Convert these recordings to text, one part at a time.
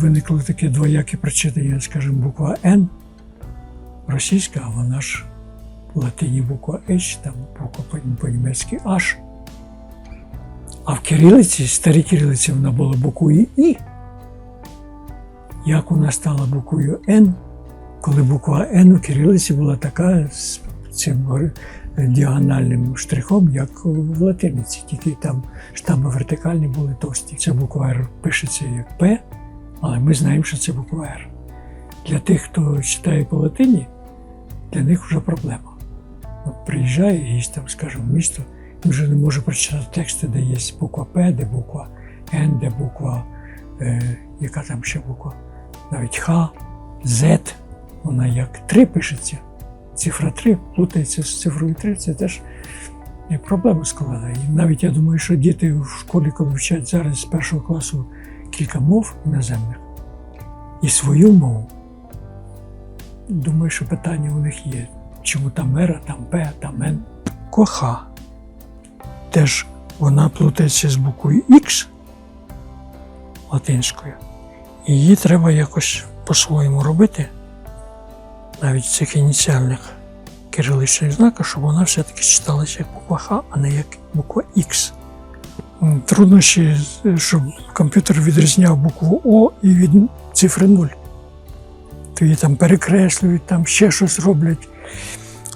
виникло таке двояке прочитання, скажімо, буква Н російська, а вона ж в латині буква H, там буква по- по-німецьки H. А в кирилиці, старій кирилиці, вона була буквою І. Як вона стала буквою Н, коли буква Н у кирилиці була така з цим діагональним штрихом, як в латиниці, тільки там штамби вертикальні були товсті. Ця буква Р пишеться як П, але ми знаємо, що це буква Р. Для тих, хто читає по латині, для них вже проблема. От приїжджає якийсь там, скажімо, місто, і вже не може прочитати тексти, де є буква П, де буква Н, де буква, е, яка там ще буква, навіть Х, З, вона як 3 пишеться. Цифра 3 плутається з цифрою 3, це теж проблема складна. І навіть я думаю, що діти в школі, коли вчать зараз з першого класу кілька мов іноземних і свою мову, думаю, що питання у них є. Чому там Р, а там П, там Н. Коха. Теж вона плутається з буквою Х латинською. І її треба якось по-своєму робити, навіть в цих ініціальних кириличних знаках, щоб вона все-таки читалася як буква Х, а не як буква Х. Труднощі, щоб комп'ютер відрізняв букву О і від цифри 0. То там перекреслюють, там ще щось роблять.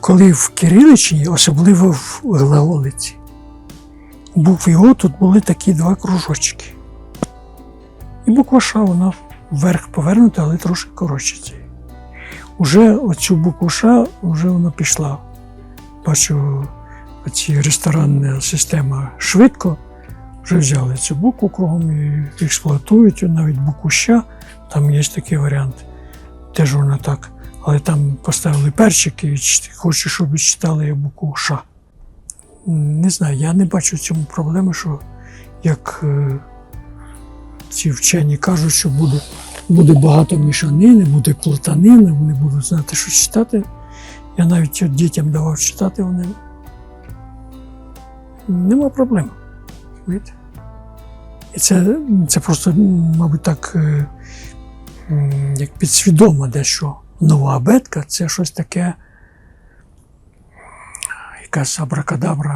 Коли в кириличній, особливо в глаголиці, у букві О тут були такі два кружочки. І буква Ш, вона вверх повернута, але трошки коротше цієї. Уже оцю букву Ш вже вона пішла. Бачу, ці ресторанна система швидко вже взяли цю букву кругом і експлуатують навіть букву Щ. Там є такий варіант. Теж вона так. Але там поставили перчики і хочу, щоб читали букву Ш. Не знаю, я не бачу в цьому проблеми, що як е, ці вчені кажуть, що буде, буде багато мішанини, буде плутанина, вони будуть знати, що читати. Я навіть дітям давав читати, вони. Нема проблем. Розумієте? І це, це просто, мабуть, так, е, як підсвідомо дещо. Нова абетка це щось таке, якась абракадабра